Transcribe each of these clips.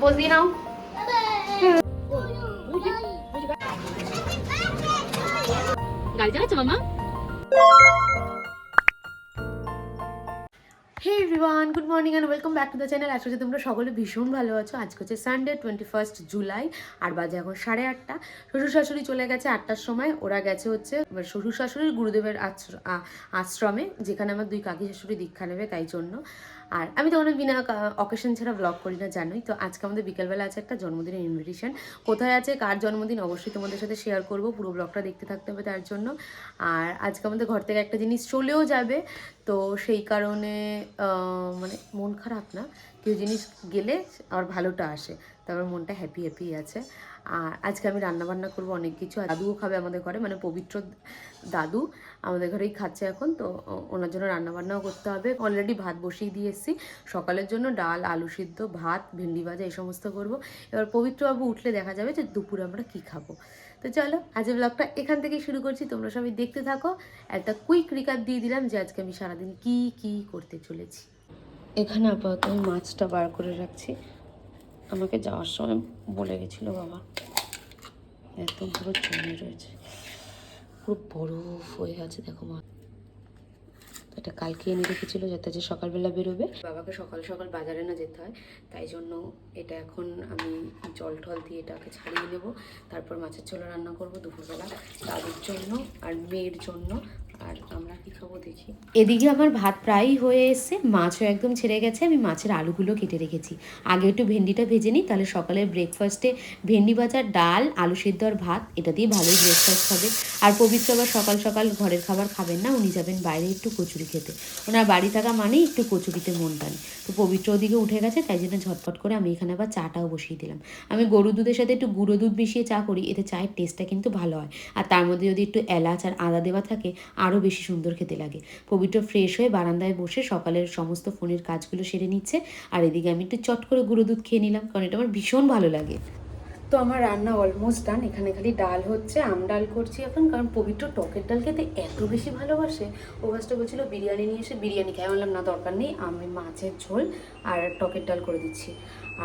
Pose দিয়ে নাও গাড়ি চালাচ্ছে মামা hey everyone good morning and welcome back to the channel আজকে তোমরা সকলে ভীষণ ভালো আছো। আজকে হচ্ছে সানডে টোয়েন্টি ফার্স্ট জুলাই আর বাজে এখন সাড়ে আটটা। শ্বশুর শাশুড়ি চলে গেছে আটটার সময়। ওরা গেছে হচ্ছে এবার শ্বশুর শাশুড়ির গুরুদেবের আশ্র- আশ্রমে যেখানে আমার দুই কাকি শাশুড়ি দীক্ষা নেবে তাই জন্য। আর আমি তো অনেক বিনা অকেশন ছাড়া ব্লগ করি না, জানোই। তো আজকে আমাদের বিকেলবেলা আছে একটা জন্মদিনের ইনভিটেশন কোথায় আছে, কার জন্মদিন, অবশ্যই তোমাদের সাথে শেয়ার করব। পুরো ব্লগটা দেখতে থাকতে হবে তার জন্য। আর আজকে আমাদের ঘর থেকে একটা জিনিস চলেও যাবে। তো সেই কারণে মানে মন খারাপ না। কেউ জিনিস গেলে আর ভালোটা আসে। তারপর মনটা হ্যাপি হ্যাপি আছে। আর আজকে আমি রান্না বান্না করব অনেক কিছু। দাদুও খাবে আমাদের ঘরে মানে পবিত্র দাদু। আমাদের ঘরেই খাচ্ছে এখন, তো ওনার জন্য রান্না বান্নাও করতে হবে। অলরেডি ভাত বসিয়ে দিয়ে এসেছি। সকালের জন্য ডাল, আলু সিদ্ধ, ভাত, ভেন্ডি ভাজা, এই সমস্ত করব। এবার পবিত্রবাবু উঠলে দেখা যাবে যে দুপুরে আমরা কি খাব। তো চলো আজকে ব্লগটা এখান থেকেই শুরু করছি। তোমরা সবাই দেখতে থাকো। একটা কুইক রিকাপ দিয়ে দিলাম যে আজকে আমি সারাদিন কি কি করতে চলেছি। এখানে আপাতত আমি মাছটা বার করে রাখছি। আমাকে যাওয়ার সময় বলে গেছিল বাবা, এত বড় জমে রয়েছে। পুরো বরফ হয়ে আছে, দেখো মা। এটা কালকে এনে রেখেছিল যাতে যে সকালবেলা বেরোবে। বাবাকে সকাল সকাল বাজারে না যেতে হয়, তাই জন্য এটা এখন আমি জল টল দিয়ে এটাকে ছাড়িয়ে নেব। তারপর মাছের ঝোল রান্না করব দুপুরবেলা দাদুর জন্য আর মেয়ের জন্য। আর আমরা কি খাব দেখি। এদিকে আমার ভাত প্রায়ই হয়ে এসছে, মাছও একদম ছেড়ে গেছে, আমি মাছের আলুগুলো কেটে রেখেছি। আগে একটু ভেন্ডিটা ভেজে নিই, তাহলে সকালের ব্রেকফাস্টে ভেন্ডি ভাজা, ডাল, আলু সিদ্ধ আর ভাত, এটা দিয়ে ভালোই ব্রেকফাস্ট হবে। আর পবিত্র আবার সকাল সকাল ঘরের খাবার খাবেন না, উনি যাবেন বাইরে একটু কচুরি খেতে। ওনার বাড়ি থাকা মানেই একটু কচুরিতে মন টানে। তো পবিত্র ওদিকে উঠে গেছে, তাই জন্য ঝটপট করে আমি এখানে আবার চাটাও বসিয়ে দিলাম। আমি গরু দুধের সাথে একটু গুঁড়ো দুধ মিশিয়ে চা করি, এতে চায়ের টেস্টটা কিন্তু ভালো হয়। আর তার মধ্যে যদি একটু এলাচ আর আদা দেওয়া থাকে, আরও বেশি সুন্দর খেতে লাগে। পবিত্র ফ্রেশ হয়ে বারান্দায় বসে সকালের সমস্ত ফোনের কাজগুলো সেরে নিচ্ছে, আর এদিকে আমি একটু চট করে গুঁড়ো দুধ খেয়ে নিলাম, কারণ এটা আমার ভীষণ ভালো লাগে। তো আমার রান্না অলমোস্ট ডান এখানে খালি ডাল হচ্ছে, আম ডাল করছি এখন, কারণ পবিত্র টকের ডাল খেতে এত বেশি ভালোবাসে। ও ফার্স্টে বলছিল বিরিয়ানি নিয়ে এসে বিরিয়ানি খাই বললাম, না, দরকার নেই, আমি মাছের ঝোল আর টকের ডাল করে দিচ্ছি।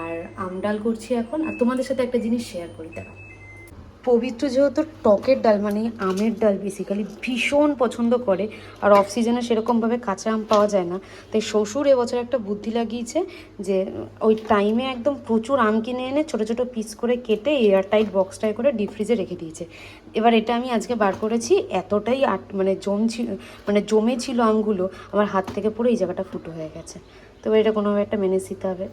আর আম ডাল করছি এখন। আর তোমাদের সাথে একটা জিনিস শেয়ার করি, দেখো। পবিত্র যেহেতু টকের ডাল মানে আমের ডাল বেসিক্যালি ভীষণ পছন্দ করে। আর অফ সিজনে সেরকমভাবে কাঁচা আম পাওয়া যায় না। তাই শ্বশুর এবছর একটা বুদ্ধি লাগিয়েছে যে, ওই টাইমে একদম প্রচুর আম কিনে এনে ছোটো ছোটো পিস করে কেটে এয়ার টাইট বক্সটায় করে ডিপ ফ্রিজে রেখে দিয়েছে। এবার এটা আমি আজকে বার করেছি, এতটাই আট মানে জম ছিল মানে জমে ছিল আমগুলো, আমার হাত থেকে পুরো এই জায়গাটা ফুটো হয়ে গেছে। তো এটা কোনোভাবে একটা মেনে দিতে হবে।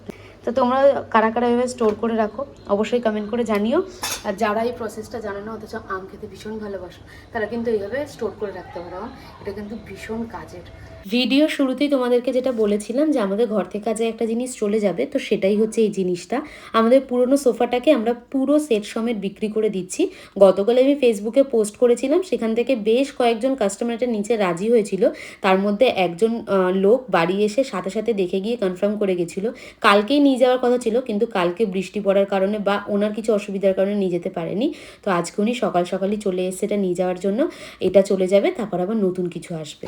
তো তোমরা কারা কারা এভাবে স্টোর করে রাখো, অবশ্যই কমেন্ট করে জানিও। আর যারা এই প্রসেসটা জানে না, অথচ আম খেতে ভীষণ ভালোবাসো, তারা কিন্তু এইভাবে স্টোর করে রাখতে পারো। এটা কিন্তু ভীষণ কাজের। ভিডিও শুরুতেই তোমাদেরকে যেটা বলেছিলাম যে আমাদের ঘর থেকে কাজে একটা জিনিস চলে যাবে, তো সেটাই হচ্ছে এই জিনিসটা। আমাদের পুরনো সোফাটাকে আমরা পুরো সেট সমেত বিক্রি করে দিচ্ছি। গতকাল আমি ফেসবুকে পোস্ট করেছিলাম, সেখান থেকে বেশ কয়েকজন কাস্টমার এটা নিচে রাজি হয়েছিল। তার মধ্যে একজন লোক বাড়ি এসে সাথে সাথে দেখে গিয়ে কনফার্ম করে গেছিল। কালকেই নিয়ে যাওয়ার কথা ছিল, কিন্তু কালকে বৃষ্টি পড়ার কারণে বা ওনার কিছু অসুবিধার কারণে নিয়ে যেতে পারেনি। তো আজকে উনি সকাল সকালই চলে এসে এটা নিয়ে যাওয়ার জন্য। এটা চলে যাবে, তারপর আবার নতুন কিছু আসবে।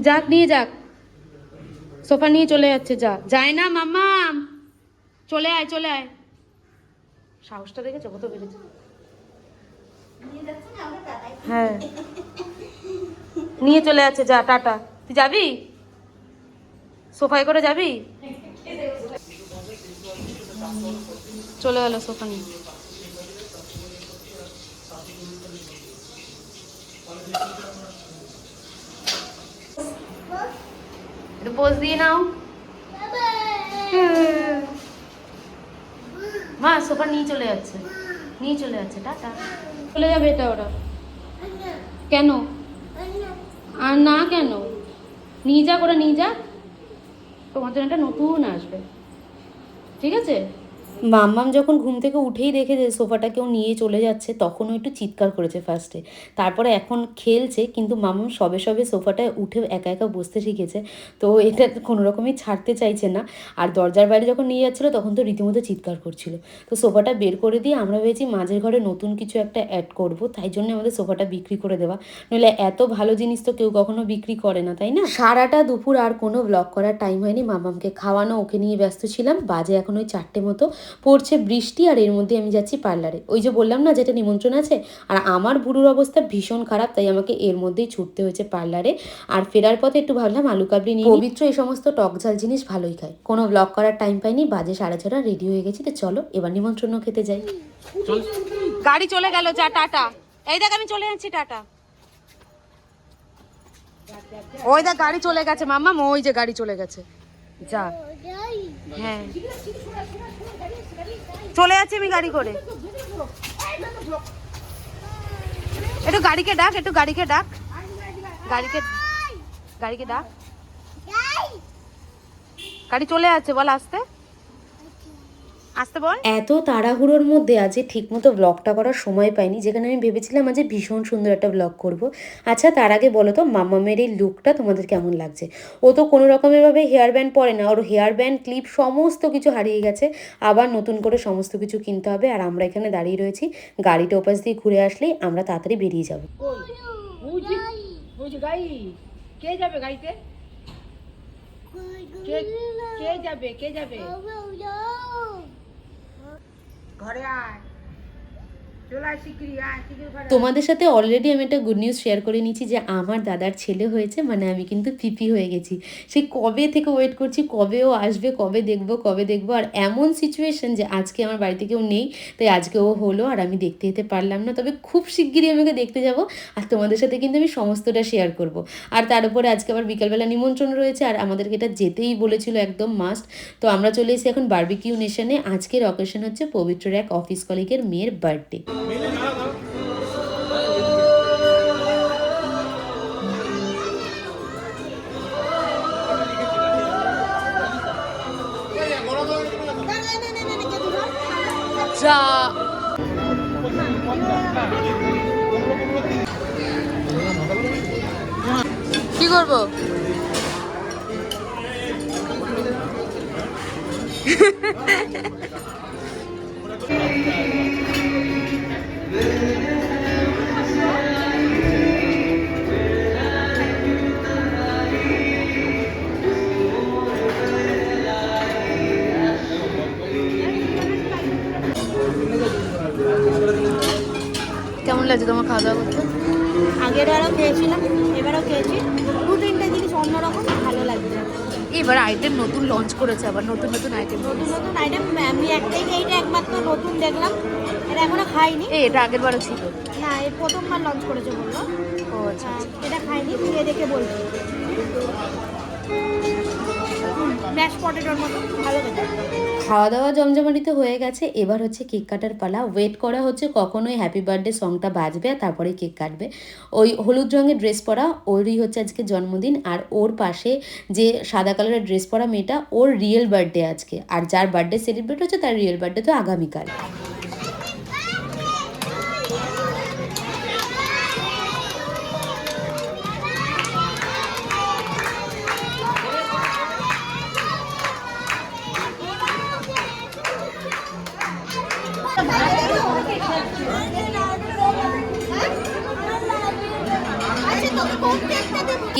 যাক, নিয়ে যাক। সোফা নিয়ে চলে যাচ্ছে, যা। যায় না, মাম্মা। চলে আয় চলে আয়। সাহসটা দেখেছ? কত বেড়েছে। হ্যাঁ। নিয়ে চলে যাচ্ছে, যা, টাটা। তুই যাবি? সোফায় করে যাবি? চলে গেল সোফা নিয়ে। একটু পোজ দিয়ে নাও মা সোফা নিয়ে চলে যাচ্ছে নিয়ে চলে যাচ্ছে টাটা চলে যাবে এটা ওরা কেন আর না কেন নিয়ে যা ওরা নিয়ে যা তোমার জন্য একটা নতুন আসবে ঠিক আছে? মাম্মাম যখন ঘুম থেকে উঠেই দেখে যে সোফাটা কেউ নিয়ে চলে যাচ্ছে, তখনও একটু চিৎকার করেছে ফার্স্টে তারপরে এখন খেলছে, কিন্তু মাম্মাম সবে সবে সোফাটায় উঠে একা একা বসতে শিখেছে। তো এটা কোনো রকমই ছাড়তে চাইছে না। আর দরজার বাইরে যখন নিয়ে যাচ্ছিল, তখন তো রীতিমতো চিৎকার করছিল। তো সোফাটা বের করে দিয়ে আমরা ভেবেছি মাঝের ঘরে নতুন কিছু একটা অ্যাড করব, তাই জন্য আমাদের সোফাটা বিক্রি করে দেওয়া। নইলে এত ভালো জিনিস তো কেউ কখনো বিক্রি করে না, তাই না? সারাটা দুপুর আর কোনো ব্লগ করার টাইম হয়নি মামামকে খাওয়ানো, ওকে নিয়ে ব্যস্ত ছিলাম। বাজে এখন ওই চারটে মতো। পড়ছে বৃষ্টি আর এর মধ্যে আমি যাচ্ছি পার্লারে। ওই যে বললাম না যেটা নিমন্ত্রণ আছে? আর আমার বুড়োর অবস্থা ভীষণ খারাপ তাই আমাকে এর মধ্যেই ছুটতে হয়েছে পার্লারে। আর ফেরার পথে একটু ভাবলাম আলু কাবলি নিয়ে পবিত্র এই সমস্ত টক ঝাল জিনিস ভালোই খায়। কোনো ব্লগ করার টাইম পাইনি বাজে সাড়ে ছটা রেডি হয়ে গেছি তো চলো এবার নিমন্ত্রণ খেতে যাই। গাড়ি চলে গেল যা টাটা। এই দেখ আমি চলে যাচ্ছি টাটা। ওই দেখ গাড়ি চলে গেছে মাম্মা ওই যে গাড়ি চলে গেছে। যা। হ্যাঁ। চলে যাচ্ছি আমি গাড়ি করে। একটু গাড়িকে ডাক, একটু গাড়িকে ডাক। গাড়িকে গাড়িকে ডাক। গাড়ি চলে যাচ্ছে, বল আসতে। আসতে বল। এত তাড়াহুড়োর মধ্যে আজকে ঠিকমতো ব্লগটা করার সময় পাইনি যেখানে আমি ভেবেছিলাম আজ ভীষণ সুন্দর একটা ব্লগ করব। আচ্ছা তার আগে বলো তো মামামের এই লুকটা তোমাদের কেমন লাগছে? ও তো কোনো রকমের ভাবে হেয়ার ব্যান্ড পরে না ওর হেয়ার ব্যান্ড ক্লিপ সমস্ত কিছু হারিয়ে গেছে। আবার নতুন করে সমস্ত কিছু কিনতে হবে আর আমরা এখানে দাঁড়িয়ে রয়েছি। গাড়িটা ওপাশ দিয়ে ঘুরে আসলেই আমরা তাড়াতাড়ি বেরিয়ে যাব। কে যাবে গাড়িতে? কে কে যাবে কে যাবে। ঘরে আয় তোমাদের সাথে অলরেডি আমি একটা গুড নিউজ শেয়ার করে নিয়েছি যে আমার দাদার ছেলে হয়েছে মানে আমি কিন্তু পিপি হয়ে গেছি। সেই কবে থেকে ওয়েট করছি, কবে ও আসবে, কবে দেখব কবে দেখব? আর এমন সিচুয়েশন যে আজকে আমার বাড়িতে কেউ নেই, তাই আজকে ও হলো আর আমি দেখতে যেতে পারলাম না। তবে খুব শিগগিরই আমি ওকে দেখতে যাব আর তোমাদের সাথে কিন্তু আমি সমস্তটা শেয়ার করব। আর তার উপরে আজকে আবার বিকালবেলা নিমন্ত্রণ রয়েছে আর আমাদেরকে এটা যেতেই বলেছিল একদম মাস্ট তো আমরা চলে এসেছি এখন বার্বিকিউ নেশনে আজকের অকেশন হচ্ছে পবিত্রের এক অফিস কলিগের মেয়ের বার্থডে যা। কি করব? লাগছে তোমার খাওয়া দাওয়া করতে? আগের বারও খেয়েছিলাম এবারও খেয়েছি। দু তিনটে জিনিস অন্যরকম ভালো লাগছে। এবার আইটেম নতুন লঞ্চ করেছে আবার নতুন নতুন আইটেম নতুন নতুন আইটেম আমি একটাই এইটা একমাত্র নতুন দেখলাম। এটা এখনও খাইনি। এই এটা আগের বারও ছিল। না এই প্রথমবার লঞ্চ করেছে বলল। ও আচ্ছা এটা খাইনি খেয়ে দেখে বলছি খাওয়া দাওয়া জমজমাটিতে হয়ে গেছে। এবার হচ্ছে কেক কাটার পালা। ওয়েট করা হচ্ছে কখনোই হ্যাপি বার্থডে সংটা বাজবে আর তারপরে কেক কাটবে। ওই হলুদ রঙের ড্রেস পরা ওরই হচ্ছে আজকে জন্মদিন। আর ওর পাশে যে সাদা কালারের ড্রেস পরা মেয়েটা, ওর রিয়েল বার্থডে আজকে। আর যার বার্থডে সেলিব্রেট হচ্ছে তার রিয়েল বার্থডে তো আগামীকাল।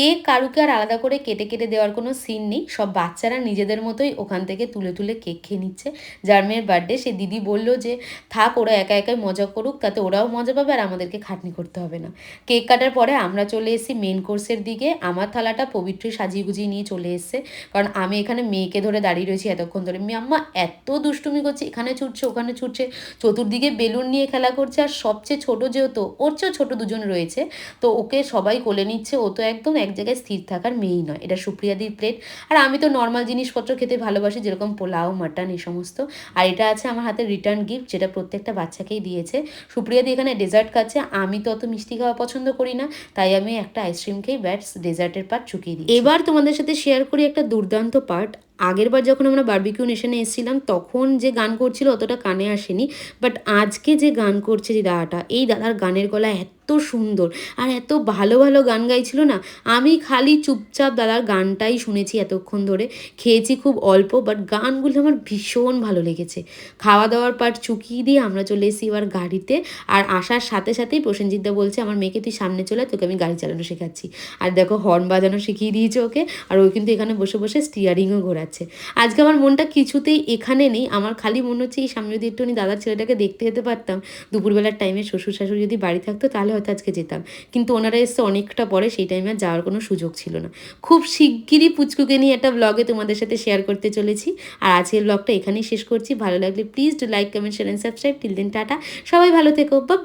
কেক কারুকে আর আলাদা করে কেটে কেটে দেওয়ার কোনো সিন নেই। সব বাচ্চারা নিজেদের মতোই ওখান থেকে তুলে তুলে কেক খেয়ে নিচ্ছে। যার মেয়ের বার্থডে সে দিদি বলল যে, থাক, ওরা একা একাই মজা করুক, তাতে ওরাও মজা পাবে আর আমাদেরকে খাটনি করতে হবে না। কেক কাটার পরে আমরা চলে এসেছি মেন কোর্সের দিকে। আমার থালাটা পবিত্র সাজিয়ে গুজিয়ে নিয়ে চলে এসছে। কারণ আমি এখানে মেয়েকে ধরে দাঁড়িয়ে রয়েছি এতক্ষণ ধরে। আম্মা, এত দুষ্টুমি করছে, এখানে ছুটছে, ওখানে ছুটছে, চতুর্দিকে বেলুন নিয়ে খেলা করছে। আর সবচেয়ে ছোট যেহেতু, ওর চেয়েও ছোটো দুজন রয়েছে, তো ওকে সবাই কোলে নিচ্ছে। ও তো একদম এক জায়গায় স্থির থাকার মেয়েই নয়। এটা সুপ্রিয়াদির প্লেট আর আমি তো নর্মাল জিনিসপত্র খেতে ভালোবাসি, যেরকম পোলাও মাটন এই সমস্ত। আর এটা আছে আমার হাতে রিটার্ন গিফট যেটা প্রত্যেকটা বাচ্চাকেই দিয়েছে। সুপ্রিয়াদি এখানে ডেজার্ট খাচ্ছে। আমি তো অত মিষ্টি খাওয়া পছন্দ করি না, তাই আমি একটা আইসক্রিম খেয়ে ব্যাটস ডেজার্টের পার্ট চুকিয়ে দিই এবার তোমাদের সাথে শেয়ার করি একটা দুর্দান্ত পার্ট আগের বার যখন আমরা বার্বিকিউ নেশনে এসেছিলাম, তখন যে গান করছিল অতটা কানে আসেনি বাট আজকে যে গান করছে যে দাদাটা, এই দাদার গানের গলা এত সুন্দর আর এত ভালো ভালো গান গাইছিল না, আমি খালি চুপচাপ দাদার গানটাই শুনেছি এতক্ষণ ধরে। খেয়েছি খুব অল্প বাট গানগুলো আমার ভীষণ ভালো লেগেছে। খাওয়া দাওয়ার পার চুকিয়ে দিয়ে আমরা চলে এসেছি এবার গাড়িতে, আর আসার সাথে সাথেই প্রসেনজিৎদা বলছে, আমার মেয়েকে তুই সামনে চলে তোকে আমি গাড়ি চালানো শেখাচ্ছি। আর দেখো হর্ন বাজানো শিখিয়ে দিয়েছে ওকে, আর ওই কিন্তু এখানে বসে বসে স্টিয়ারিংও ঘোরাচ্ছে। আজকে আমার মনটা কিছুতেই এখানে নেই। আমার খালি মনে হচ্ছে এই সামনে যদি একটুখানি দাদার ছেলেটাকে দেখতে যেতে পারতাম। দুপুরবেলার টাইমে শ্বশুর শাশুড়ি যদি বাড়ি থাকতো, তাহলে হয়তো আজকে যেতাম। কিন্তু ওনারা এসে অনেকটা পরে, সেই টাইমে আর যাওয়ার কোনো সুযোগ ছিল না। খুব শিগগিরই পুচকুকে নিয়ে একটা ব্লগে তোমাদের সাথে শেয়ার করতে চলেছি। আর আজকের ব্লগটা এখানেই শেষ করছি। ভালো লাগলে please do like comment share and subscribe till then tata. সবাই ভালো থেকো। বা